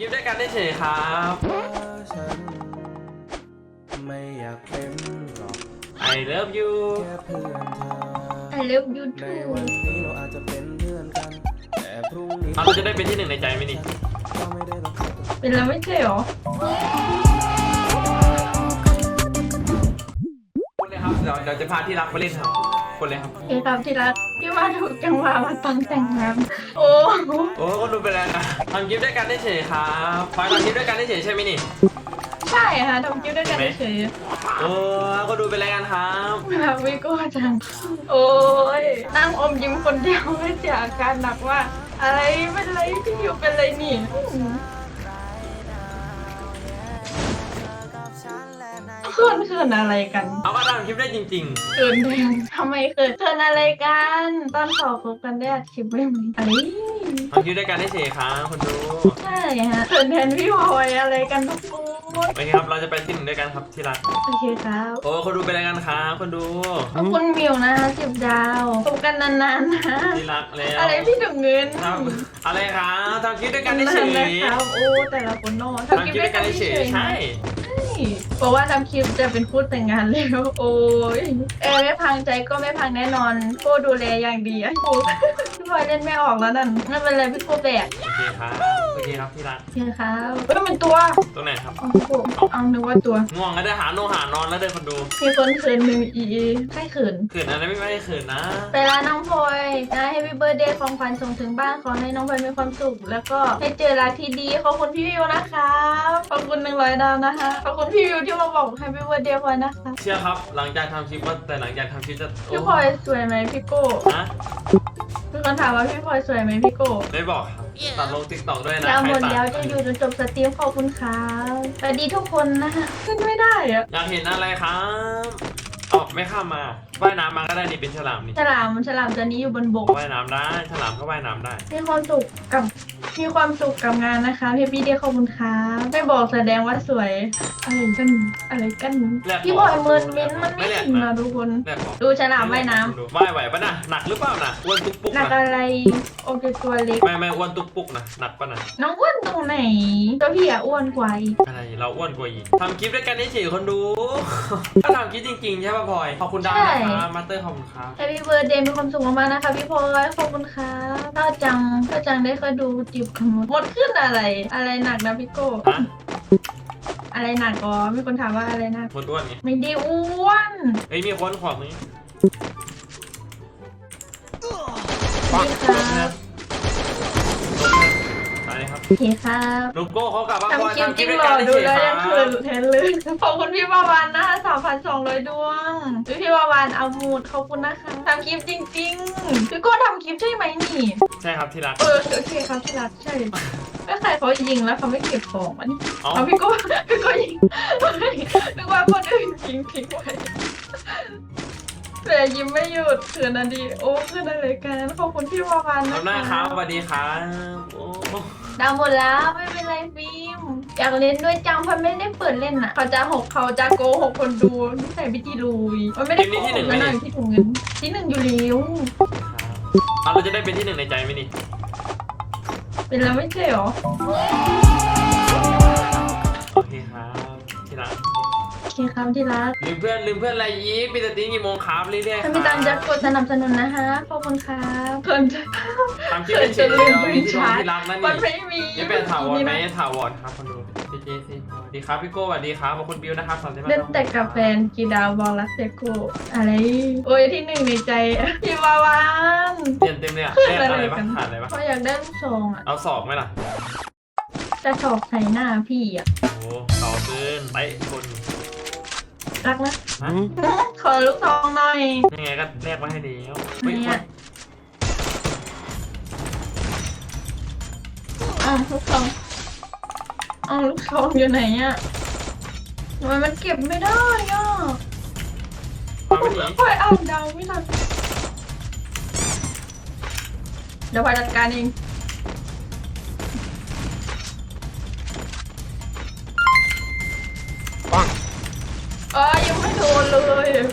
ำคลิปด้วยกันได้เฉยครับฉันไม่อยากเป็นหรอก I love you แค่เพื่อนเธอ I love you ใน too วันนี้เราอาจจะเป็นเพื่อนกัน แต่พรุ่งนี้เราจะได้เป็นที่หนึ่งในใจไหมนี่ก็ไม่ได้บังคับเป็นแล้วไม่ใช่หรอคนเลยครับเดี๋ยวเดี๋ยวจะพาที่รักไปเล่นครับ คนเลยครับโอเคครับที่รักพี่ว่าถูกจังหวะมาตอนแต่งงานโอ้โอ้ก็ดูไปแล้วนะทำคลิปด้วยกันได้เฉยครับพลอยทำคลิปด้วยกันได้เฉยใช่ไหมนี่ ใช่ค่ะทำคิ้วด้วยกันเฉยโอ้ก็ดูไปแล้วกันครับๆแบบวิโก้จัง โอ้ยนั่งอมยิ้มคนเดียวไม่เสียอาการหนักว่า อะไรเป็นไรที่อยู่เป็นไรนี่ เขินเขินอะไรกันเอาก็ทำคลิปได้จริง เขินแดงทำไมเขินเขินอะไรกัน ตอนขอคบกันได้อัดคลิปไว้ไหมอะไรๆทำคลิปด้วยกันได้เฉยครับคนดูใช่ฮะเขินแทนพี่พลอยอะไรกันทุกคนโอเคครับเราจะไปที่หนึ่งด้วยกันครับที่รักโอเคครับ โอ้คนดูไปแล้วกันครับคนดูขอบคุณมิวนะคะสิบดาวคบกันนานๆนะ ที่รักแล้วอะไรพี่ถึงเงินครับอะไรครับทำคลิปด้วยกันได้เฉนยนะครับโอ้แต่ละคนโน่ทำคลิปด้วยกันได้เฉยใช่ เพราะว่าทำคลิปจะเป็นคู่แต่งงานแล้วโอ้ยเออไม่พังใจก็ไม่พังแน่นอนโก้ดูแลอย่างดีไอ้โก้พี่พลอยเล่นไม่ออกแล้วนั่นไม่เป็นไรพี่โก้แบกโอเคครับโอเคครับที่รักโอเคครับเอ้ยมันตัวตรงไหนครับเอาโก้เอานึกว่าตัวง่วงก็ได้หาโนหานอนแล้วเดินคนดูมีคนเขินหนึ่งอีใครเขินเขินอะไรไม่ไม่ให้เขินนะไปร้านน้องพลอยนะให้พี่เบอร์เดย์ของขวัญส่งถึงบ้านขอให้น้องพลอยมีความสุข แล้วก็ให้เจอรักที่ดีขอบคุณพี่วิวนะคะขอบคุณหนึ่งร้อยดาวนะคะขอบคุณพี่วิวที่มาบอกให้พี่เบอร์เดย์พลอยนะคะเชื่อครับ หลังจากทำคลิปว่าแต่หลังจากทำคลิปจะโพี่พลอยสวยไหมพี่โก้นะมีคนถามว่าพี่พลอยสวยไหมพี่โก้ไม่บอกครับตัดลงติ๊กต็อกด้วยนะดาวใครหมดตัดแล้วจะอยู่จนจบสตรีมขอบคุณครับสวัสดีทุกคนนะฮะขึ้นไม่ได้อะอยากเห็นอะไรครับออกไม่ข้ามมาว่ายน้ำมาก็ได้นี่เป็นฉลามนี่ฉลามฉลามตัวนี้อยู่บนบกว่ายน้ำได้ฉลามก็ว่ายน้ำได้ มีความสุขกับ มีความสุขกับงานนะคะพี่พี่เดียขอบคุณครับไม่บอกแสดงว่าสวย อะไรกันอะไรกันแลบพี่บอยบอกเมินมินมันไม่ไม่แลบถึงนะนะทุกคนแรกบอกดูฉลามว่ายน้ดูว่ายไหวปะน่ะหนักหรือเปล่าน่ะอ้วนตุ๊กปุ๊กำหนักนะอะไร โอเคตัวเล็ก ไม่ไม่อ้วนตุ๊กปุ๊กนะหนักปะน่ะน้องอ้วนตรงไหนตัวพี่อะอ้วนกว่าอีกอะไรเราอ้วนกว่าอีกทำคลิปด้วยกันเฉยๆคนดู ถ้าทำคลิปจริงๆใช่ป่ะพลอยขอบคุณดาวนะครับมาสเตอร์ขอบคุณครับแฮปปี้เบิร์ดเดย์มีความสุขมากๆนะคะพี่พลอยขอบคุณครับถ้าจังถ้าจังได้เคยดูจีบขมุดหมดขึ้นอะไร อะไรหนักนะพี่โก้ฮะอะไรหนักอ๋อมีคนถามว่าอะไรหนักคนอ้วนไงไม่ได้อ้วนเฮ้ยมีคนขอบนี้นี่ครับตายเลยครับ โอเคครับลูกโก้เขากลับมาพลอยทำคลิปทำคจลิริปงด้วยหรกันอเฉดูยแล้วๆคยังรับเขินแทนเลยขอบคุณพี่วาวานนะคะสามพันสองร้อยดวงพี่พี่วาวานเอามูดขอบคุณนะคะทำคลิปจริงๆพี่โก้ทำคลิปใช่ไหมนี่ใช่ครับที่รักเออโอเคครับที่รักใช่ก็ใครเขายิงแล้วเขาไม่เก็บของอันนี้อ๋อเอาพี่โก้พี่โก้ยิงนึกว่าคนอื่นยิงทิ้งไว้แต่ยิ้มไม่หยุดเขินอันดี โอ้เขินอะไรกันขอบคุณพี่วาวานขอบนะคุณครัคะบสวัสดีครับโอ้ ดาวหมดแล้วไม่เป็นไรฟิล์มอยากเล่นด้วยจังเพราะไม่ได้เปิดเล่นอะเขาจะหกเขาจะโกหกคนดูนิสัยพิธีลุยมันไม่ได้โกหกแล้วนะอยู่ที่ถุงเงินที่หนึ่งอยู่แล้วเอาเราจะได้เป็นที่หนึ่งในใจไหมนี่เป็นแล้วไม่ใช่หรอโอเคครับที่รักโอเคครับที่รักลืมเพื่อนลืมเพื่อนอะไรยีกมีแต่ตีกี่โมงครับเรื่อยๆคถ้ารับมีตังค์จะกดสนับสนุนนะคะขอบคุณครับเพิ่นจะทำคลิปเป็นเฉยๆเขินจนลืมเอาปืมีนที่ชารักร์จที่รักนั่นมันนี่ไม่มีนี่เป็นถาวรไหมนี่นะถาวรครับคนดูเจเจซีสวัสดีครับพี่โก้สวัสดีครับขอบคุณบิวนะครับสวัสดีเล่นแต่กับแฟนกีดาวบอลลัสเซโกอะไร โอ้ยที่หนึ่งในใจพี่วาวานเปลี่ยนเต็มเลยอะขึ้นแลกอะอะไรไรกับ้างนขาดอะไรบ้างเขาอยากได้ลูกซองอะเอาสอบไหมล่ะ จะฉอกใส่หน้าพี่อะโอ้โหต่อปืนไปคน รักนะฮะขอลูกซองหน่อย ยังไงก็แลกมาให้ดีแล้วเฮ้ยเนี่ยอ้าวลูกซองอ้าวลูกซองอยู่ไหนอะทำไมมันเก็บไม่ได้อะมาไม่หนีพลอยอ่านเดาวไม่ทันเดี๋ยวพลอยจัดการเอง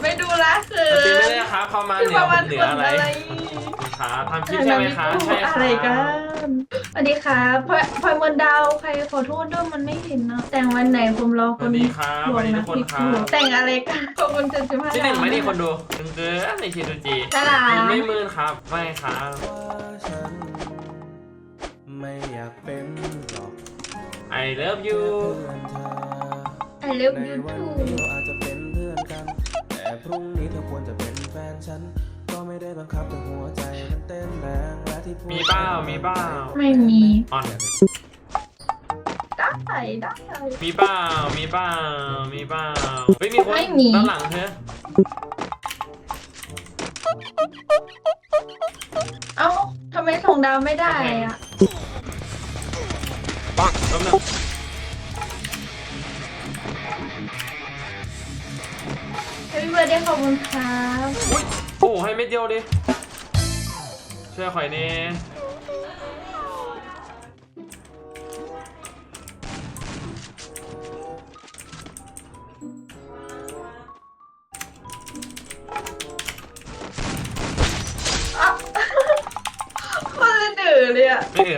ไม่ดูละคืจริงอไม่ได้ครับเข้ามาเหนือผมเหนืออะไรพี่ประวันขาทำคลิปใช่ไหมคะใช่ค่ะอะไรกันวัสดีครับพลอยพลอยมนดาวใครขอโทษด้วยมันไม่เห็นนะแต่งวันไหนผมรอสควันสดีครับสวัสดีทุกคนครับแต่งอะไรกันขอบคุณเจ็ดสิบห้าที่หนึ่งไม่ดีคนดูตึงเกินในชีดูจีตลาดไม่หมื่นครับไม่ครับว่าฉันไม่อยากเป็นหรอก I love you แค่เพื่อนเธอ I love ใน you วัน too พรุ่งนี้เธอควรจะเป็นแฟนฉัน ก็ไม่ได้บังคับแต่หัวใจมันเต้นแรงและที่พูดมีเปล่ามีเปล่า ไม่มีอ่อน ได้ได้ มีเปล่า มีเปล่า มีเปล่า เฮ้ยมีคนไม่มี ด้านหลังเธอเอ้าทำไมส่งดาวไม่ได้อะ ม็ดเดียวดิช่วยข่อยเน่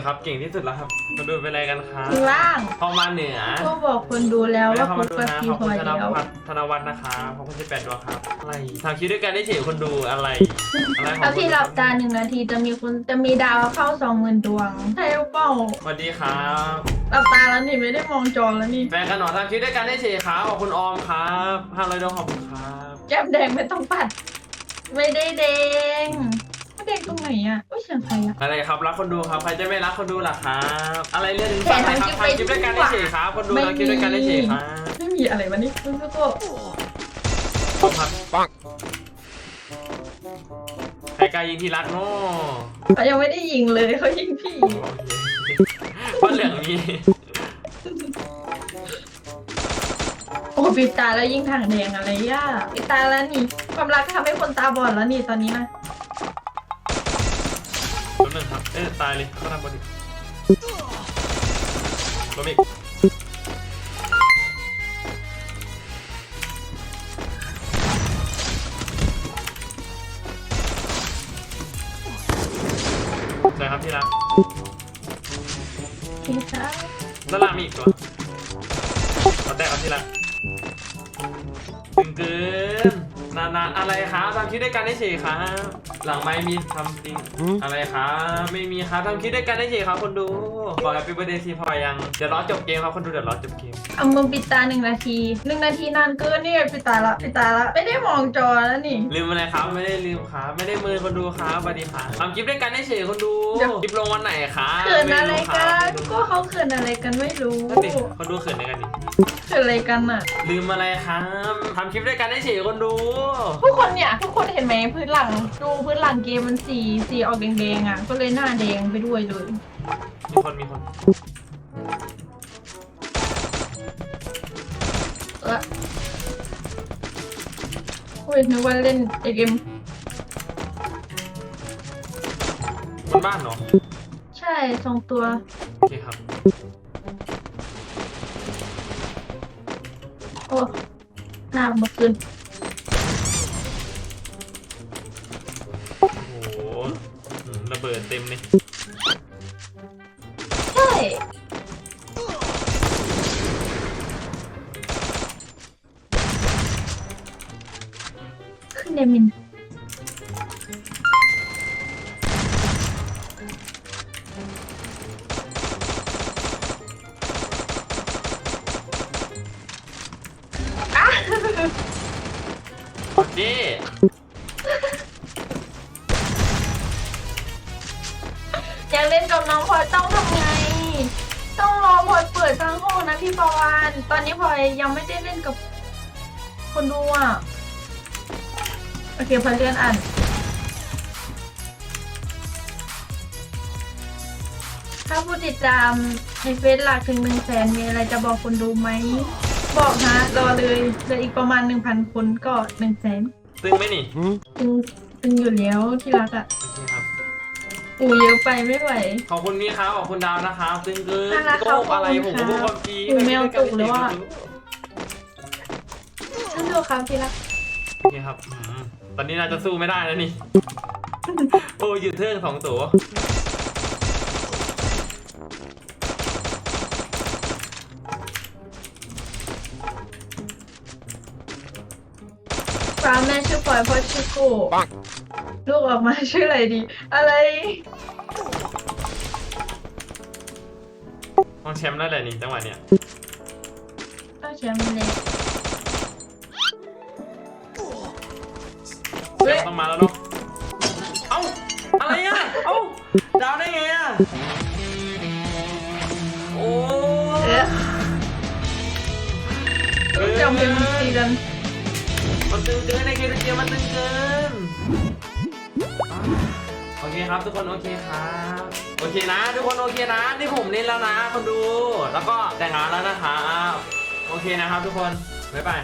ครับ เก่งที่สุดแล้วครับมาดูเป็นอะไรกันครับข้างล่าง เข้ามาเหนือก็บอกคนดูแล้วไม่ว่าเข้าคุมาณดูกับนะพีขอบพคุอณยธนแล้ววัฒน์ธนวัฒน์นะครับขอบคุณสิบแปดดวงครับ อะไรทำคลิปด้วยกันได้เฉยคนดูอะไร อะไรขอถ้าบคุณพี่หลับตาหนึ่งนาทีจะมีคุณจะมีดาวเข้าสองหมื่นดวง ใช่หรือเปล่าสวัสดีครับ หลับตาแล้วนี่ไม่ได้มองจอแล้วนี่ แฟนกันหนอทำคลิปด้วยกันได้เฉยครับขอบคุณออมครับห้าร้อยดวงขอบคุณครับ แก้มแดงไม่ต้องปัด ไม่ได้แดง ไม่แดงตรงไหนอะอุ้ยเสียงใครอะ อะไรครับรักคนดูครับใครจะไม่รักคนดูล่ะครับ อะไรเรื่องถึงแต่สั่งอะไรครับทำคลิปทำคลิปด้วยกันได้เฉยครับ คนดูไม่ทำคลิปด้วยกันได้เฉยครับไม่มีอะไรวะนี่คุณก็ขอบคุณครับปังใครกล้ายิงที่รักโน่เขายังไม่ได้ยิงเลยเขายิงพี่เพราะเหลืองมีโอ้ปิดตาแล้วยิงถังแดงอะไรย่าปิดตาแล้วนี่ความรักทำให้คนตาบอดแล้วนี่ตอนนี้นะ อ้ยตายเลยก็ทำบอดี้ล้มอีกใช่ครับที่รักปิดตาด้านล่างมีอีกตัวเอาแตะเอาที่รัก นานๆอะไรครับทำคลิปด้วยกันได้เฉยครับ หลังไม่มีทำจริงอะไรครับไม่มีครับทำคลิปด้วยกันได้เฉยครับคนดูบอกแฮปปี้เบ t ร์ a เดย์ทีพอยังเดี๋ยวรอจบเกมครับคนดูเดี๋ยวรอจบเกมเอามือปิดตาหนึ่งนาทีหนึ่งนาทีนานเกินนี่ปิดตาละปิดตาละไม่ได้มองจอแล้วนี่ลืมอะไรครับไม่ได้ลืมครับไม่ได้มือคนดูครับสวัสดีครับทำคลิปด้วยกันได้เฉยคนดูเดี๋ยวคลิปลงวันไหนครับเขินอะไรม่กันรู้คก็รับเขาเขินอะไรกันไม่รู้นั่นดิคนดูเขินอะไรกันนี่ เขินอะไรกันอะ ลืมอะไรครับทำคลิปด้วยกันได้เฉยคนดู ทุกคนเนี่ย ทุกคนเห็นไหมพื้นหลัง ดูพื้นหลังเกมมันสีสีออกแดงๆอะ ก็เลยหน้าแดงไปด้วยเลย มีคนมีคนเออโอ้ยนึกว่าเล่นเกมบนบ้านเหรอใช่สองตัว โอเคครับ โอ้หน้าเมื่อคืนโอ้โหอืมระเบิดเต็มเลยใช่ขึ้นเดมิน เจ๊อยากเล่นกับน้องพลอยต้องทำไง ต้องรอพลอยเปิดทางห้องนะพี่ปวานตอนนี้พลอยยังไม่ได้เล่นกับ คนดูอะ โอเคพลอยเลื่อนอ่านถ้าผู้ติดตามในเฟซหลักถึงหนึ่งแสนมีอะไรจะบอกคนดูไหม บอกฮะรอเลยเหลืออีกประมาณหนึ่งพันคนก็หนึ่งแสนตึงไหมนี่ตึงตึงอยู่แล้วที่รักอะโอเคครับอูเยอะไปไม่ไหว ขอบคุณมีครับขอบคุณดาวนะครับตึงเกินน่ารักโกครับหกอะไรขผอบมคุณก็ครับพูดความจริงหูแมวตุกแล้วอะ ฉันดูครับที่รักโอเคครับอืมตอนนี้น่าจะสู้ไม่ได้แล้วนี่ โอ้ยหยุดเทิงสองตัว พลอยพ่อชื่อโกลูกออกมาชื่ออะไรดี อะไรต้องแชมป์แล้วแหละนี่จังหวะเนี้ยต้องแชมป์เลยแชมป์ต้องมาแล้วเนาะเอ้าอะไรอะเอ้าดาวได้ไงอะโอ้เอ๊ะรู้จักเพลง มันตึงเกินในเกมเกียมันตึงเกินโอเคครับทุกคนโอเคครับโอเคนะ ทุกคนโอเคนะ นี่ผมเล่นแล้วนะคนดู แล้วก็แต่งงานแล้วนะครับโอเคนะครับทุกคนบ๊ายบาย